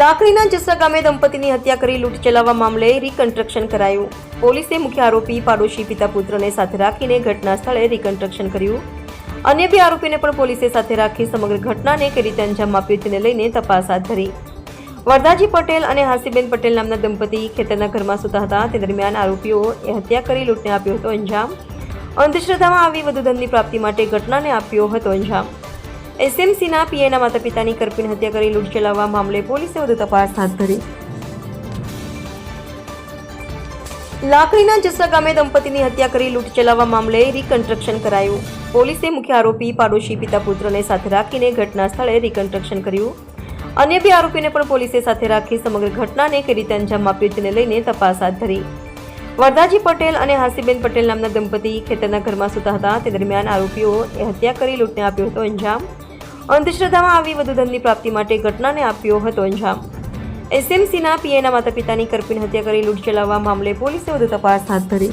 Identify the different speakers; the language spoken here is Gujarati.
Speaker 1: લાકડીના જસા ગામે દંપતીની હત્યા કરી લૂંટ ચલાવવા મામલે રિકન્સ્ટ્રક્શન કરાયું. પોલીસે મુખ્ય આરોપી, પાડોશી પિતા પુત્રને સાથે રાખીને ઘટના સ્થળે રિકન્સ્ટ્રક્શન કર્યું. અન્ય બે આરોપીને પણ પોલીસે સાથે રાખી સમગ્ર ઘટનાને કઈ રીતે અંજામ આપ્યું તેને લઈને તપાસ હાથ ધરી. વરદાજી પટેલ અને હાસીબેન પટેલ નામના દંપતી ખેતરના ઘરમાં સૂતા હતા. તે દરમિયાન આરોપીઓએ હત્યા કરી લૂંટને આપ્યો હતો અંજામ. અંધશ્રદ્ધામાં આવી વધુ ધનની પ્રાપ્તિ માટે ઘટનાને આપ્યો હતો અંજામ. એસએમસીના પીએના માતા પિતાની કરપીણ હત્યા કરી લૂંટ ચલાવવા મામલે પોલીસે વધુ તપાસ હાથ ધરી. લાકડીના જસા ગામે દંપતીની હત્યા કરી લૂંટ ચલાવવા મામલે રિકન્સ્ટ્રક્શન કરાયું. પોલીસે મુખ્ય આરોપી, પાડોશી પિતા પુત્રને સાથે રાખીને ઘટના સ્થળે રિકન્સ્ટ્રક્શન કર્યું. અન્ય બે આરોપીને પણ પોલીસે સાથે રાખી સમગ્ર ઘટનાને કઈ રીતે અંજામ આપ્યો તેને લઈને તપાસ હાથ ધરી. વરદાજી પટેલ અને હાસીબેન પટેલ નામના દંપતી ખેતરના ઘરમાં સૂતા હતા. તે દરમિયાન આરોપીઓએ હત્યા કરી લૂંટને આપ્યો હતો અંજામ. અંધશ્રદ્ધામાં આવી વધુ ધનની પ્રાપ્તિ માટે ઘટનાને આપ્યો હતો અંજામ. એસએમસીના પીએના માતા પિતાની કરપીણ હત્યા કરી લૂંટ ચલાવવા મામલે પોલીસે વધુ તપાસ હાથ ધરી.